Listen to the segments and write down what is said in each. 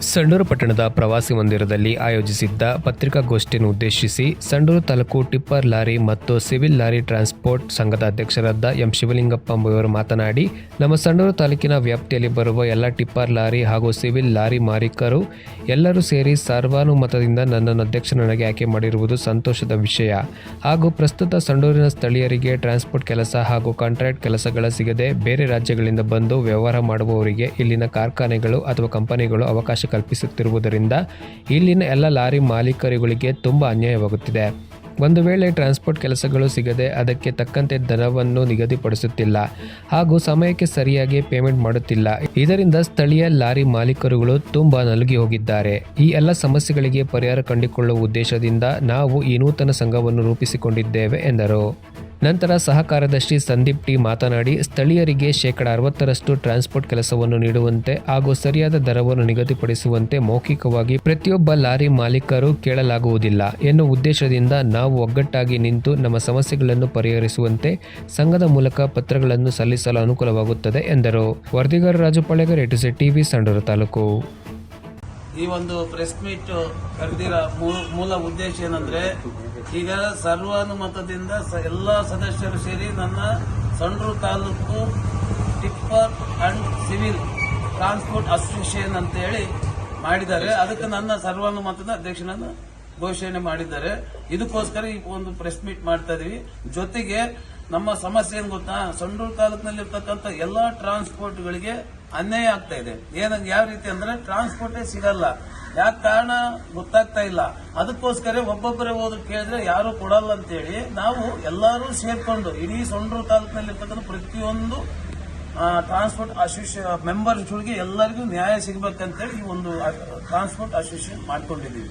ಸಂಡೂರು ಪಟ್ಟಣದ ಪ್ರವಾಸಿ ಮಂದಿರದಲ್ಲಿ ಆಯೋಜಿಸಿದ್ದ ಪತ್ರಿಕಾಗೋಷ್ಠಿಯನ್ನು ಉದ್ದೇಶಿಸಿ ಸಂಡೂರು ತಾಲೂಕು ಟಿಪ್ಪರ್ ಲಾರಿ ಮತ್ತು ಸಿವಿಲ್ ಲಾರಿ ಟ್ರಾನ್ಸ್ಪೋರ್ಟ್ ಸಂಘದ ಅಧ್ಯಕ್ಷರಾದ ಎಂ ಶಿವಲಿಂಗಪ್ಪ ಎಂಬುವರು ಮಾತನಾಡಿ, ನಮ್ಮ ಸಂಡೂರು ತಾಲೂಕಿನ ವ್ಯಾಪ್ತಿಯಲ್ಲಿ ಬರುವ ಎಲ್ಲ ಟಿಪ್ಪರ್ ಲಾರಿ ಹಾಗೂ ಸಿವಿಲ್ ಲಾರಿ ಮಾಲೀಕರು ಎಲ್ಲರೂ ಸೇರಿ ಸರ್ವಾನುಮತದಿಂದ ನನ್ನನ್ನು ಅಧ್ಯಕ್ಷನಾಗಿ ಆಯ್ಕೆ ಮಾಡಿರುವುದು ಸಂತೋಷದ ವಿಷಯ. ಹಾಗೂ ಪ್ರಸ್ತುತ ಸಂಡೂರಿನ ಸ್ಥಳೀಯರಿಗೆ ಟ್ರಾನ್ಸ್ಪೋರ್ಟ್ ಕೆಲಸ ಹಾಗೂ ಕಾಂಟ್ರಾಕ್ಟ್ ಕೆಲಸಗಳ ಸಿಗದೆ ಬೇರೆ ರಾಜ್ಯಗಳಿಂದ ಬಂದು ವ್ಯವಹಾರ ಮಾಡುವವರಿಗೆ ಇಲ್ಲಿನ ಕಾರ್ಖಾನೆಗಳು ಅಥವಾ ಕಂಪನಿಗಳು ಅವಕಾಶ ಕಲ್ಪಿಸುತ್ತಿರುವುದರಿಂದ ಇಲ್ಲಿನ ಎಲ್ಲ ಲಾರಿ ಮಾಲೀಕರುಗಳಿಗೆ ತುಂಬ ಅನ್ಯಾಯವಾಗುತ್ತಿದೆ. ಒಂದು ವೇಳೆ ಟ್ರಾನ್ಸ್ಪೋರ್ಟ್ ಕೆಲಸಗಳು ಸಿಗದೆ ಅದಕ್ಕೆ ತಕ್ಕಂತೆ ದರವನ್ನು ನಿಗದಿಪಡಿಸುತ್ತಿಲ್ಲ ಹಾಗೂ ಸಮಯಕ್ಕೆ ಸರಿಯಾಗಿ ಪೇಮೆಂಟ್ ಮಾಡುತ್ತಿಲ್ಲ. ಇದರಿಂದ ಸ್ಥಳೀಯ ಲಾರಿ ಮಾಲೀಕರುಗಳು ತುಂಬ ನಲುಗಿ ಹೋಗಿದ್ದಾರೆ. ಈ ಎಲ್ಲ ಸಮಸ್ಯೆಗಳಿಗೆ ಪರಿಹಾರ ಕಂಡುಕೊಳ್ಳುವ ಉದ್ದೇಶದಿಂದ ನಾವು ಈ ನೂತನ ಸಂಘವನ್ನು ರೂಪಿಸಿಕೊಂಡಿದ್ದೇವೆ ಎಂದರು. ನಂತರ ಸಹಕಾರದರ್ಶಿ ಸಂದೀಪ್ ಟಿ ಮಾತನಾಡಿ, ಸ್ಥಳೀಯರಿಗೆ ಶೇಕಡ ಅರವತ್ತರಷ್ಟು ಟ್ರಾನ್ಸ್ಪೋರ್ಟ್ ಕೆಲಸವನ್ನು ನೀಡುವಂತೆ ಹಾಗೂ ಸರಿಯಾದ ದರವನ್ನು ನಿಗದಿಪಡಿಸುವಂತೆ ಮೌಖಿಕವಾಗಿ ಪ್ರತಿಯೊಬ್ಬ ಲಾರಿ ಮಾಲೀಕರು ಕೇಳಲಾಗುವುದಿಲ್ಲ ಎನ್ನುವ ಉದ್ದೇಶದಿಂದ ನಾವು ಒಗ್ಗಟ್ಟಾಗಿ ನಿಂತು ನಮ್ಮ ಸಮಸ್ಯೆಗಳನ್ನು ಪರಿಹರಿಸುವಂತೆ ಸಂಘದ ಮೂಲಕ ಪತ್ರಗಳನ್ನು ಸಲ್ಲಿಸಲು ಅನುಕೂಲವಾಗುತ್ತದೆ ಎಂದರು. ವರದಿಗಾರ ರಾಜು ಪಳೆಗರ್ ಎಟುಸೆ ಟಿವಿ ಸಂಡೂರು ತಾಲೂಕು. ಈ ಒಂದು ಪ್ರೆಸ್ ಮೀಟ್ ಕರೆದಿರೋ ಮೂಲ ಉದ್ದೇಶ ಏನಂದ್ರೆ ಈಗ ಸರ್ವಾನುಮತದಿಂದ ಎಲ್ಲ ಸದಸ್ಯರು ಸೇರಿ ನನ್ನ Sandur taluk tipper and civil transport association ಅಂತ ಹೇಳಿ ಮಾಡಿದ್ದಾರೆ. ಅದಕ್ಕೆ ನನ್ನ ಸರ್ವಾನುಮತದ ಅಧ್ಯಕ್ಷನನ್ನು ಘೋಷಣೆ ಮಾಡಿದ್ದಾರೆ. ಇದಕ್ಕೋಸ್ಕರ ಈ ಒಂದು ಪ್ರೆಸ್ ಮೀಟ್ ಮಾಡ್ತಾ ಇದೀವಿ. ಜೊತೆಗೆ ನಮ್ಮ ಸಮಸ್ಯೆ ಏನು ಗೊತ್ತಾ? ಸಂಡೂರು ತಾಲೂಕಿನಲ್ಲಿ ಇರ್ತಕ್ಕಂಥ ಎಲ್ಲಾ ಟ್ರಾನ್ಸ್ಪೋರ್ಟ್ಗಳಿಗೆ ಅನ್ಯಾಯ ಆಗ್ತಾ ಇದೆ. ಏನ ಯಾವ ರೀತಿ ಅಂದ್ರೆ ಟ್ರಾನ್ಸ್ಪೋರ್ಟೇ ಸಿಗಲ್ಲ. ಯಾಕೆ ಕಾರಣ ಗೊತ್ತಾಗ್ತಾ ಇಲ್ಲ. ಅದಕ್ಕೋಸ್ಕರ ಒಬ್ಬೊಬ್ಬರೇ ಹೋದ್ರು ಕೇಳಿದ್ರೆ ಯಾರು ಕೊಡಲ್ಲ ಅಂತೇಳಿ ನಾವು ಎಲ್ಲರೂ ಸೇರ್ಕೊಂಡು, ಇಡೀ ಸೊಂಡ್ರು ತಾಲೂಕಿನಲ್ಲಿ ಇರ್ತಕ್ಕಂಥ ಪ್ರತಿಯೊಂದು ಟ್ರಾನ್ಸ್ಪೋರ್ಟ್ ಅಸೋಸಿಯೇಷನ್ ಮೆಂಬರ್ಸ್ಗಳಿಗೆ ಎಲ್ಲರಿಗೂ ನ್ಯಾಯ ಸಿಗಬೇಕಂತೇಳಿ ಈ ಒಂದು ಟ್ರಾನ್ಸ್ಪೋರ್ಟ್ ಅಸೋಸಿಯೇಷನ್ ಮಾಡ್ಕೊಂಡಿದ್ದೀವಿ.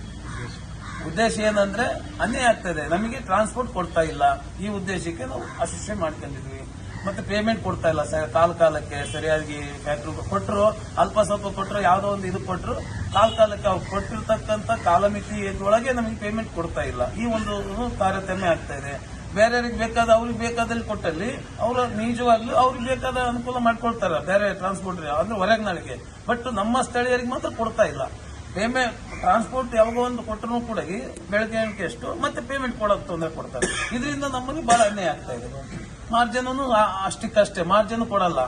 ಉದ್ದೇಶ ಏನಂದ್ರೆ ಅನ್ಯಾಯ ಆಗ್ತದೆ. ನಮಗೆ ಟ್ರಾನ್ಸ್ಪೋರ್ಟ್ ಕೊಡ್ತಾ ಇಲ್ಲ. ಈ ಉದ್ದೇಶಕ್ಕೆ ನಾವು ಅಸಿಸ್ಟ್ ಮಾಡ್ಕೊಂಡಿದ್ವಿ. ಮತ್ತೆ ಪೇಮೆಂಟ್ ಕೊಡ್ತಾ ಇಲ್ಲ ಸರ್. ಕಾಲ ಕಾಲಕ್ಕೆ ಸರಿಯಾಗಿ ಫ್ಯಾಕ್ಟ್ರಿ ಕೊಟ್ಟರು ಅಲ್ಪ ಸ್ವಲ್ಪ ಕೊಟ್ಟರು ಯಾವುದೋ ಒಂದು ಇದು ಕೊಟ್ಟರು ಕಾಲ ಕಾಲಕ್ಕೆ ಅವ್ರು ಕೊಟ್ಟಿರ್ತಕ್ಕಂಥ ಕಾಲಮಿತಿ ಒಳಗೆ ನಮಗೆ ಪೇಮೆಂಟ್ ಕೊಡ್ತಾ ಇಲ್ಲ. ಈ ಒಂದು ತಾರತಮ್ಯ ಆಗ್ತಾ ಇದೆ. ಬೇರೆಯವ್ರಿಗೆ ಬೇಕಾದ, ಅವ್ರಿಗೆ ಬೇಕಾದಲ್ಲಿ ಕೊಟ್ಟಲ್ಲಿ ಅವರು ನಿಜವಾಗ್ಲೂ ಅವ್ರಿಗೆ ಬೇಕಾದ ಅನುಕೂಲ ಮಾಡ್ಕೊಳ್ತಾರೆ. ಬೇರೆ ಟ್ರಾನ್ಸ್ಪೋರ್ಟ್ ಅಂದ್ರೆ ಹೊರಗೆ ನಾಳಿಗೆ. ಬಟ್ ನಮ್ಮ ಸ್ಥಳೀಯರಿಗೆ ಮಾತ್ರ ಕೊಡ್ತಾ ಇಲ್ಲ. ಪೇಮೆಂಟ್ ಟ್ರಾನ್ಸ್ಪೋರ್ಟ್ ಯಾವಾಗ ಒಂದು ಕೊಟ್ಟರು ಕೂಡ ಬೆಳಗ್ಗೆ ಎಷ್ಟು? ಮತ್ತೆ ಪೇಮೆಂಟ್ ಕೊಡೋಕೆ ತೊಂದರೆ ಕೊಡ್ತಾರೆ. ಇದರಿಂದ ನಮಗೆ ಬಹಳ ಅನ್ಯಾಯ ಆಗ್ತಾ ಇದೆ. ಮಾರ್ಜಿನ್ ಅಷ್ಟಕ್ಕಷ್ಟೇ. ಮಾರ್ಜಿನ್ ಕೊಡಲ್ಲ.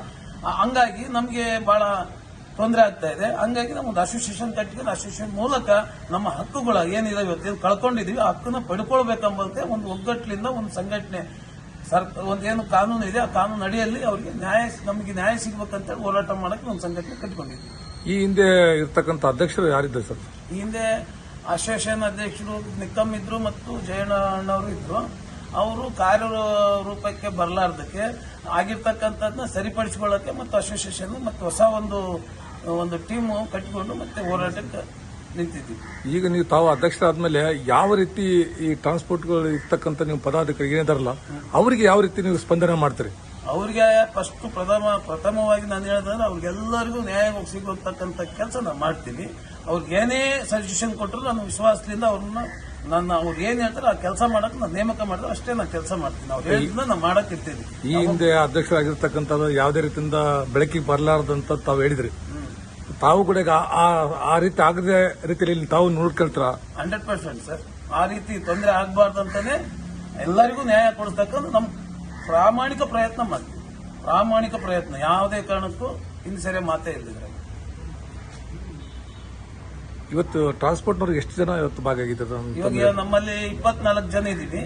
ಹಂಗಾಗಿ ನಮಗೆ ಬಹಳ ತೊಂದರೆ ಆಗ್ತಾ ಇದೆ. ಹಂಗಾಗಿ ನಮ್ಮದು ಅಸೋಸಿಯೇಷನ್ ಕಟ್ಟಿಕೊಂಡು ಅಸೋಸಿಯೇಷನ್ ಮೂಲಕ ನಮ್ಮ ಹಕ್ಕುಗಳು ಏನಿದೆ ಇವತ್ತು ಕಳ್ಕೊಂಡಿದೀವಿ ಹಕ್ಕನ್ನು ಪಡ್ಕೊಳ್ಬೇಕಂಬಂತೆ ಒಂದು ಒಗ್ಗಟ್ಟಿನಿಂದ ಒಂದು ಸಂಘಟನೆ ಸರ್ ಒಂದೇನು ಕಾನೂನು ಇದೆ, ಆ ಕಾನೂನು ಅಡಿಯಲ್ಲಿ ಅವರಿಗೆ ನ್ಯಾಯ, ನಮಗೆ ನ್ಯಾಯ ಸಿಗ್ಬೇಕಂತ ಹೋರಾಟ ಮಾಡಕ್ಕೆ ಒಂದು ಸಂಘಟನೆ ಕಟ್ಕೊಂಡಿದ್ವಿ ಈ ಹಿಂದೆ ಇರ್ತಕ್ಕಂಥ ಅಧ್ಯಕ್ಷರು ಯಾರಿದ್ದಾರೆ ಸರ್? ಈ ಹಿಂದೆ ಅಸೋಸಿಯೇಷನ್ ಅಧ್ಯಕ್ಷರು ನಿಕ್ಕಮ್ ಇದ್ರು ಮತ್ತು ಜಯಣ್ಣ ಅಣ್ಣವರು ಇದ್ರು. ಅವರು ಕಾರ್ಯ ರೂಪಕ್ಕೆ ಬರಲಾರ್ದಕ್ಕೆ ಆಗಿರ್ತಕ್ಕಂಥದ್ದನ್ನ ಸರಿಪಡಿಸಿಕೊಳ್ಳಕ್ಕೆ ಮತ್ತು ಅಸೋಸಿಯೇಷನ್ ಮತ್ತು ಹೊಸ ಒಂದು ಒಂದು ಟೀಮ್ ಕಟ್ಟಿಕೊಂಡು ಮತ್ತೆ ಹೋರಾಟಕ್ಕೆ ನಿಂತಿದ್ವಿ ಈಗ ನೀವು ತಾವು ಅಧ್ಯಕ್ಷರಾದ್ಮೇಲೆ ಯಾವ ರೀತಿ ಈ ಟ್ರಾನ್ಸ್ಪೋರ್ಟ್ಗಳು ಇರ್ತಕ್ಕಂಥ ನೀವು ಪದಾಧಿಕಾರಿ ಏನಿದಾರಲ್ಲ ಅವರಿಗೆ ಯಾವ ರೀತಿ ನೀವು ಸ್ಪಂದನೆ ಮಾಡ್ತೀರಿ? ಅವ್ರಿಗೆ ಫಸ್ಟ್ ಪ್ರಥಮ ಪ್ರಥಮವಾಗಿ ನಾನು ಹೇಳಿದ್ರೆ ಅವ್ರಿಗೆಲ್ಲರಿಗೂ ನ್ಯಾಯ ಸಿಗುವಂತಕ್ಕಂಥ ಕೆಲಸ ನಾನು ಮಾಡ್ತೀನಿ. ಅವ್ರಿಗೆ ಏನೇ ಸಜೆಷನ್ ಕೊಟ್ಟರು ನಾನು ವಿಶ್ವಾಸದಿಂದ ಅವ್ರನ್ನ ನನ್ನ ಅವ್ರು ಏನ್ ಹೇಳ್ತಾರೆ ಆ ಕೆಲಸ ಮಾಡಕ್ ನಾನು ನೇಮಕ ಮಾಡಿದ್ರೆ ಅಷ್ಟೇ ನಾನು ಕೆಲಸ ಮಾಡ್ತೀನಿ. ಅವ್ರು ಹೇಳಿದ್ರೆ ನಾನು ಮಾಡಕ್ ಇರ್ತೀನಿ. ಈ ಹಿಂದೆ ಅಧ್ಯಕ್ಷರಾಗಿರ್ತಕ್ಕಂಥದ್ದು ಯಾವುದೇ ರೀತಿಯಿಂದ ಬೆಳಕಿಗೆ ಬರಲಾರ್ದಂತ ತಾವು ಹೇಳಿದ್ರಿ. ತಾವು ಕೂಡ ಆ- ಆ- ಆ ರೀತಿ ಆಗದೆ ರೀತಿಯಲ್ಲಿ ತಾವು ನೋಡ್ಕೊಳ್ತಾರ? Hundred percent sir. ಆ ರೀತಿ ತೊಂದರೆ ಆಗ್ಬಾರ್ದಂತಾನೆ ಎಲ್ಲರಿಗೂ ನ್ಯಾಯ ಕೊಡಿಸ್ತಕ್ಕಂಥ ನಮ್ಮ ಪ್ರಾಮಾಣಿಕ ಪ್ರಯತ್ನ ಮಾಡ್ತೀವಿ ಪ್ರಾಮಾಣಿಕ ಪ್ರಯತ್ನ. ಯಾವುದೇ ಕಾರಣಕ್ಕೂ ಇನ್ನು ಸರಿ ಮಾತೇ ಇಲ್ಲದಿದ್ರೆ ಇವತ್ತು ಟ್ರಾನ್ಸ್ಪೋರ್ಟ್ನವ್ರಿಗೆ ಎಷ್ಟು ಜನ ಇವತ್ತು ಭಾಗ ಇವಾಗ ನಮ್ಮಲ್ಲಿ ಇಪ್ಪತ್ನಾಲ್ಕು ಜನ ಇದ್ದೀವಿ.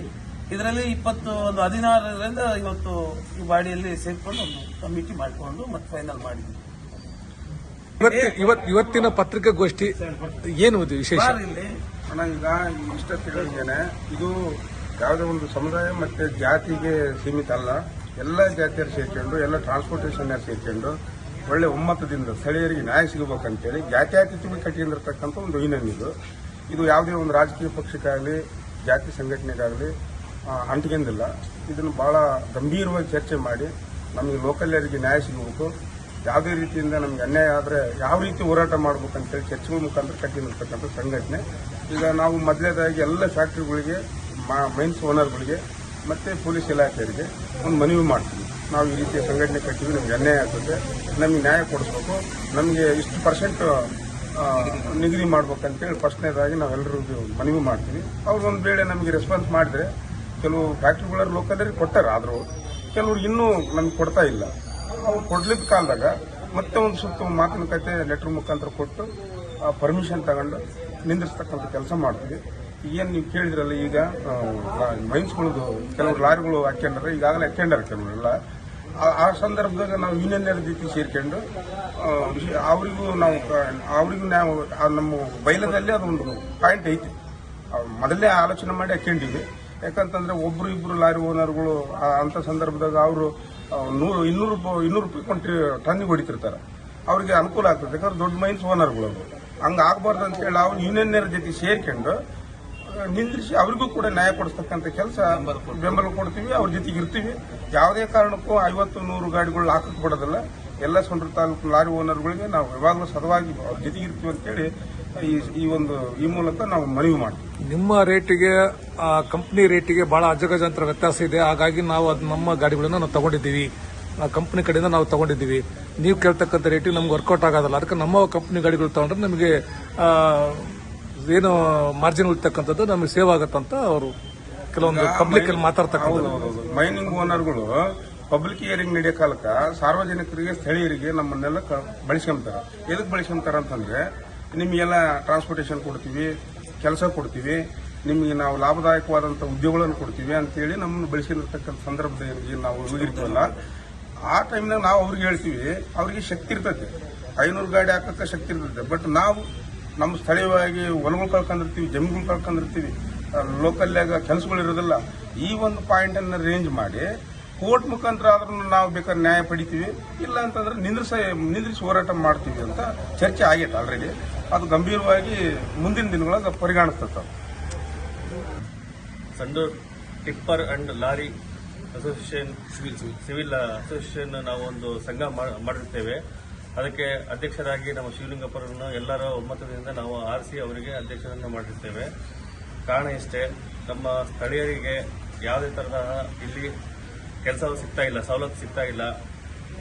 ಇದರಲ್ಲಿ ಇಪ್ಪತ್ತು ಒಂದು ಹದಿನಾರರಿಂದ ಇವತ್ತು ಈ ಬಾಡಿಯಲ್ಲಿ ಸೇರ್ಕೊಂಡು ಒಂದು ಕಮಿಟಿ ಮಾಡಿಕೊಂಡು ಮತ್ತೆ ಫೈನಲ್ ಮಾಡಿದ್ವಿ. ಇವತ್ತು ಇವತ್- ಇವತ್ತಿನ ಪತ್ರಿಕಾಗೋಷ್ಠಿ ಏನು ವಿಶೇಷ? ಇಲ್ಲಿ. ಅಣ್ಣ ಈಗ ಇಷ್ಟ ತಿಳಿದೇನೆ ಇದು ಯಾವುದೇ ಒಂದು ಸಮುದಾಯ ಮತ್ತೆ ಜಾತಿಗೆ ಸೀಮಿತ ಅಲ್ಲ ಎಲ್ಲ ಜಾತಿಯರು ಸೇರ್ಕೊಂಡು, ಎಲ್ಲ ಟ್ರಾನ್ಸ್ಪೋರ್ಟೇಷನ್ ಸೇರ್ಕೊಂಡು, ಒಳ್ಳೆ ಒಮ್ಮತದಿಂದ ಸ್ಥಳೀಯರಿಗೆ ನ್ಯಾಯ ಸಿಗಬೇಕಂತೇಳಿ ಜಾತ್ಯಾತೀತವಾಗಿ ಕಟ್ಟಿಕೊಂಡಿರ್ತಕ್ಕಂಥ ಒಂದು ಯೂನಿಯನ್ ಇದು. ಇದು ಯಾವುದೇ ಒಂದು ರಾಜಕೀಯ ಪಕ್ಷಕ್ಕಾಗಲಿ, ಜಾತಿ ಸಂಘಟನೆಗಾಗಲಿ ಅಂಟ್ಕೊಂಡಿಲ್ಲ ಇದನ್ನು ಬಹಳ ಗಂಭೀರವಾಗಿ ಚರ್ಚೆ ಮಾಡಿ ನಮಗೆ ಲೋಕಲ್ಯರಿಗೆ ನ್ಯಾಯ ಸಿಗಬೇಕು. ಯಾವುದೇ ರೀತಿಯಿಂದ ನಮಗೆ ಅನ್ಯಾಯ ಆದರೆ ಯಾವ ರೀತಿ ಹೋರಾಟ ಮಾಡಬೇಕಂತೇಳಿ ಚರ್ಚೆಗಳ ಮುಖಾಂತರ ಕಟ್ಟಿರ್ತಕ್ಕಂಥ ಸಂಘಟನೆ. ಈಗ ನಾವು ಮೊದಲೇದಾಗಿ ಎಲ್ಲ ಫ್ಯಾಕ್ಟ್ರಿಗಳಿಗೆ ಮೈನ್ಸ್ ಓನರ್ಗಳಿಗೆ ಮತ್ತೆ ಪೊಲೀಸ್ ಇಲಾಖೆಯವರಿಗೆ ಒಂದು ಮನವಿ ಮಾಡ್ತೀವಿ. ನಾವು ಈ ರೀತಿಯ ಸಂಘಟನೆ ಕಟ್ಟಿವಿ ನಮಗೆ ಅನ್ಯಾಯ ಆಗ್ತದೆ, ನಮಗೆ ನ್ಯಾಯ ಕೊಡಿಸ್ಬೇಕು, ನಮಗೆ ಇಷ್ಟು ಪರ್ಸೆಂಟ್ ನಿಗದಿ ಮಾಡ್ಬೇಕಂತೇಳಿ ಫಸ್ಟ್ನೇದಾಗಿ ನಾವೆಲ್ಲರಿಗೂ ಮನವಿ ಮಾಡ್ತೀವಿ. ಅವ್ರು ಒಂದು ವೇಳೆ ನಮಗೆ ರೆಸ್ಪಾನ್ಸ್ ಮಾಡಿದ್ರೆ ಕೆಲವು ಫ್ಯಾಕ್ಟ್ರಿಗಳವ್ರು ಲೋಕದಲ್ಲಿ ಕೊಟ್ಟಾರೆ ಆದರೂ ಕೆಲವ್ರು ಇನ್ನೂ ನಮ್ಗೆ ಕೊಡ್ತಾ ಇಲ್ಲ. ಅವ್ರು ಕೊಡ್ಲಿದ್ದ ಕಾಲದಾಗ ಮತ್ತೆ ಒಂದು ಸುತ್ತ ಮಾತಿನ ಕತೆ ಲೆಟರ್ ಮುಖಾಂತರ ಕೊಟ್ಟು ಪರ್ಮಿಷನ್ ತಗೊಂಡು ನಿಂದಿರ್ತಕ್ಕಂಥ ಕೆಲಸ ಮಾಡ್ತೀವಿ. ಏನು ನೀವು ಕೇಳಿದ್ರಲ್ಲ ಈಗ ಮೈನ್ಸ್ಗಳದ್ದು ಕೆಲವು ಲಾರಿಗಳು ಹಾಕ್ಯಂಡ್ರೆ ಈಗಾಗಲೇ ಹಾಕ್ಯಂಡಾರೆ ಕೆಲವರೆಲ್ಲ ಆ- ಸಂದರ್ಭದಾಗ ನಾವು ಯೂನಿಯನ್ ಜೊತೆ ಸೇರ್ಕೊಂಡು ಅವರಿಗೂ ನಾವು ಅವರಿಗೂ ನಾವು ನಮ್ಮ ಬೈಲದಲ್ಲಿ ಅದೊಂದು ಪಾಯಿಂಟ್ ಐತಿ. ಮೊದಲೇ ಆಲೋಚನೆ ಮಾಡಿ ಹಾಕೊಂಡಿವಿ ಯಾಕಂತಂದ್ರೆ ಒಬ್ರು ಇಬ್ರು ಲಾರಿ ಓನರ್ಗಳು ಅಂತ ಸಂದರ್ಭದಾಗ ಅವರು ನೂರು, ಇನ್ನೂರು ರೂಪಾಯಿ ಇನ್ನೂರು ರೂಪಾಯಿ ಕೊಂಟ್ರಿ ಟನ್ನಿಗೆ ಹೊಡಿತಿರ್ತಾರೆ. ಅವ್ರಿಗೆ ಅನುಕೂಲ ಆಗ್ತದೆ. ಯಾಕಂದ್ರೆ ದೊಡ್ಡ ಮೈನ್ಸ್ ಓನರ್ಗಳು ಹಂಗೆ ಆಗ್ಬಾರ್ದು ಅಂತ ಹೇಳಿ ಅವ್ರು ಯೂನಿಯನ್ ಜೊತೆ ಸೇರ್ಕೊಂಡು ನಿಂದ್ರಿಸಿ ಅವರಿಗೂ ಕೂಡ ನ್ಯಾಯ ಕೊಡಿಸ್ತಕ್ಕಂಥ ಕೆಲಸ ಬೆಂಬಲ ಕೊಡ್ತೀವಿ, ಅವ್ರ ಜೊತೆಗೆ ಇರ್ತೀವಿ. ಯಾವುದೇ ಕಾರಣಕ್ಕೂ ಐವತ್ತು, ನೂರು ಗಾಡಿಗಳು ಹಾಕಕ್ಕೆ ಬಿಡೋದಿಲ್ಲ ಎಲ್ಲ ಸೊಂಡ್ರ ತಾಲೂಕು ಲಾರಿ ಓನರ್ಗಳಿಗೆ ನಾವು ಯಾವಾಗಲೂ ಸದವಾಗಿ ಅವ್ರ ಜೊತೆಗೆ ಇರ್ತೀವಿ ಅಂತೇಳಿ ಈ ಈ ಒಂದು, ಈ ಮೂಲಕ ನಾವು ಮನವಿ ಮಾಡ್ತೀವಿ. ನಿಮ್ಮ ರೇಟಿಗೆ, ಆ, ಕಂಪನಿ ರೇಟಿಗೆ ಬಹಳ ಅಜಗಜಾಂತರ ವ್ಯತ್ಯಾಸ ಇದೆ. ಹಾಗಾಗಿ ನಾವು ಅದು, ನಮ್ಮ ಗಾಡಿಗಳನ್ನ ನಾವು ತಗೊಂಡಿದ್ದೀವಿ. ಆ, ಕಂಪನಿ ಕಡೆಯಿಂದ ನಾವು ತಗೊಂಡಿದ್ದೀವಿ. ನೀವು ಕೇಳ್ತಕ್ಕಂಥ ರೇಟಿಗೆ ನಮ್ಗೆ ವರ್ಕೌಟ್ ಆಗೋದಿಲ್ಲ. ಅದಕ್ಕೆ ನಮ್ಮ ಕಂಪ್ನಿ ಗಾಡಿಗಳು ತಗೊಂಡ್ರೆ ನಮಗೆ ಏನು ಮಾರ್ಜಿನ್ ಉಳಿತಕ್ಕಂಥದ್ದು ನಮಗೆ ಸೇವ್ ಆಗುತ್ತಂತ ಅವರು ಕೆಲವೊಂದು ಪಬ್ಲಿಕ್ ಅಲ್ಲಿ ಮಾತಾಡ್ತಕ್ಕಂಥ ಮೈನಿಂಗ್ ಓನರ್ಗಳು ಪಬ್ಲಿಕ್ ಹಿಯರಿಂಗ್ ನಡೆಯೋ ಕಾಲಕ್ಕ ಸಾರ್ವಜನಿಕರಿಗೆ ಸ್ಥಳೀಯರಿಗೆ ನಮ್ಮನ್ನೆಲ್ಲ ಬಳಸ್ಕೊಂತಾರೆ. ಎದಕ್ಕೆ ಬಳಸ್ಕೊಂತಾರೆ ಅಂತಂದ್ರೆ ನಿಮಗೆಲ್ಲ ಟ್ರಾನ್ಸ್ಪೋರ್ಟೇಷನ್ ಕೊಡ್ತೀವಿ ಕೆಲಸ ಕೊಡ್ತೀವಿ ನಿಮಗೆ ನಾವು ಲಾಭದಾಯಕವಾದಂಥ ಉದ್ಯೋಗಗಳನ್ನು ಕೊಡ್ತೀವಿ ಅಂತೇಳಿ ನಮ್ಮನ್ನು ಬೆಳೆಸಿರ್ತಕ್ಕಂಥ ಸಂದರ್ಭದಲ್ಲಿ ನಾವು ಇರ್ತೀವಲ್ಲ ಆ ಟೈಮ್ನಾಗ ನಾವು ಅವ್ರಿಗೆ ಹೇಳ್ತೀವಿ ಅವ್ರಿಗೆ ಶಕ್ತಿ ಇರ್ತೈತೆ. ಐನೂರು ಗಾಡಿ ಹಾಕಕ್ಕೆ ಶಕ್ತಿ ಇರ್ತೈತೆ. ಬಟ್ ನಾವು ನಮ್ಮ ಸ್ಥಳೀಯವಾಗಿ ಹೊಲಗಳು ಕಳ್ಕೊಂಡಿರ್ತೀವಿ ಜಮೀನುಗಳು ಕಳ್ಕೊಂಡಿರ್ತೀವಿ ಲೋಕಲ್ಯಾಗ ಕೆಲಸಗಳು ಇರೋದಿಲ್ಲ. ಈ ಒಂದು ಪಾಯಿಂಟ್ ಅನ್ನ ರೇಂಜ್ ಮಾಡಿ ಕೋರ್ಟ್ ಮುಖಾಂತರ ಆದ್ರೂ ನಾವು ಬೇಕಾದ್ರೆ ನ್ಯಾಯ ಪಡಿತೀವಿ. ಇಲ್ಲ ಅಂತಂದ್ರೆ ನಿಂದ್ರಿಸ, ನಿಂದ್ರಿಸಿ ಹೋರಾಟ ಮಾಡ್ತೀವಿ ಅಂತ ಚರ್ಚೆ ಆಗೈತೆ ಆಲ್ರೆಡಿ ಅದು ಗಂಭೀರವಾಗಿ ಮುಂದಿನ ದಿನಗಳಾಗ ಪರಿಗಣಿಸ್ತದೆ Sandur tipper and lorry association, civil civil association ನಾವು ಒಂದು ಸಂಘ ಮಾಡಿರ್ತೇವೆ. ಅದಕ್ಕೆ ಅಧ್ಯಕ್ಷರಾಗಿ ನಮ್ಮ ಶಿವಲಿಂಗಪ್ಪರನ್ನು ಎಲ್ಲರ ಒಮ್ಮತದಿಂದ ನಾವು ಆರಿಸಿ ಅವರಿಗೆ ಅಧ್ಯಕ್ಷರನ್ನು ಮಾಡಿರ್ತೇವೆ. ಕಾರಣ ಇಷ್ಟೇ, ನಮ್ಮ ಸ್ಥಳೀಯರಿಗೆ ಯಾವುದೇ ತರಹ ಇಲ್ಲಿ ಕೆಲಸ ಸಿಗ್ತಾ ಇಲ್ಲ, ಸವಲತ್ತು ಸಿಗ್ತಾ ಇಲ್ಲ.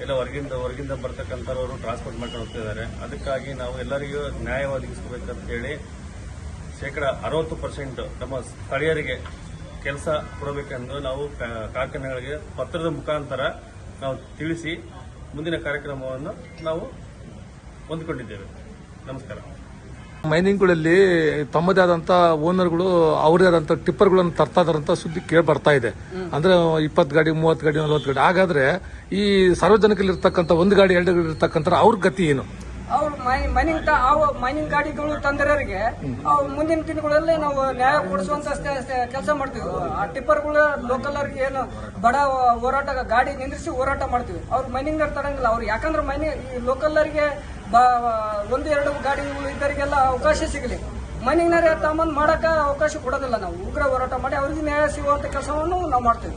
ಎಲ್ಲ ಹೊರಗಿಂದ ಹೊರಗಿಂದ ಬರ್ತಕ್ಕಂಥವ್ರು ಟ್ರಾನ್ಸ್ಪೋರ್ಟ್ ಮಾಡ್ಕೊಂಡು ಹೋಗ್ತಿದ್ದಾರೆ ಅದಕ್ಕಾಗಿ ನಾವು ಎಲ್ಲರಿಗೂ ನ್ಯಾಯ ಒದಗಿಸಬೇಕಂತ ಹೇಳಿ ಶೇಕಡ ಅರವತ್ತು ಪರ್ಸೆಂಟ್ ನಮ್ಮ ಸ್ಥಳೀಯರಿಗೆ ಕೆಲಸ ಕೊಡಬೇಕೆಂದು ನಾವು ಕಾರ್ಖಾನೆಗಳಿಗೆ ಪತ್ರದ ಮುಖಾಂತರ ನಾವು ತಿಳಿಸಿ ಮುಂದಿನ ಕಾರ್ಯಕ್ರಮವನ್ನು ನಾವು ಹೊಂದಿಕೊಂಡಿದ್ದೇವೆ. ನಮಸ್ಕಾರ. ಮೈನಿಂಗ್ಗಳಲ್ಲಿ ತಮ್ಮದೇ ಆದಂತ ಓನರ್ಗಳು ಅವರೇ ಆದಂತ ಟಿಪ್ಪರ್ಗಳನ್ನು ತರ್ತಾ ಇದಾರಂತ ಸುದ್ದಿ ಕೇಳಿ ಬರ್ತಾ ಇದೆ. ಅಂದ್ರೆ ಇಪ್ಪತ್ತು ಗಾಡಿ ಮೂವತ್ತು ಗಾಡಿ ನಲ್ವತ್ತು ಗಾಡಿ. ಹಾಗಾದ್ರೆ ಈ ಸಾರ್ವಜನಿಕರಲ್ಲಿ ಇರ್ತಕ್ಕಂಥ ಒಂದು ಗಾಡಿ ಎರಡು ಗಾಡಿ ಇರ್ತಕ್ಕಂಥ ಅವ್ರ ಗತಿ ಏನು? ಅವ್ರು ಮೈನಿಂಗ್ ಅವು ಮೈನಿಂಗ್ ಗಾಡಿಗಳು ತಂದ್ರಿಗೆ ಅವು ಮುಂದಿನ ದಿನಗಳಲ್ಲಿ ನಾವು ನ್ಯಾಯ ಕೊಡಿಸುವಂತ ಕೆಲಸ ಮಾಡ್ತೀವಿ. ಆ ಟಿಪ್ಪರ್ಗಳು ಲೋಕಲ್ ಅವ್ರಿಗೆ ಏನು ಬಡ ಹೋರಾಟ ಗಾಡಿ ನಿಂದ್ರಿಸಿ ಹೋರಾಟ ಮಾಡ್ತೀವಿ. ಅವ್ರು ಮೈನಿಂಗ್ ತಡಂಗಿಲ್ಲ ಅವ್ರು ಯಾಕಂದ್ರೆ ಮೈನಿಂಗ್ ಈ ಲೋಕಲ್ ಅವರಿಗೆ ಒಂದು ಎರಡು ಗಾಡಿಗಳು ಇದ್ದರಿಗೆಲ್ಲ ಅವಕಾಶ ಸಿಗಲಿ. ಮೈನಿಂಗ್ನವ್ರೆ ತಮ್ಮ ಮಾಡಕ ಅವಕಾಶ ಕೊಡೋದಿಲ್ಲ ನಾವು. ಉಗ್ರ ಹೋರಾಟ ಮಾಡಿ ಅವ್ರಿಗೆ ನ್ಯಾಯ ಸಿಗುವಂತ ಕೆಲಸವನ್ನು ನಾವು ಮಾಡ್ತೀವಿ.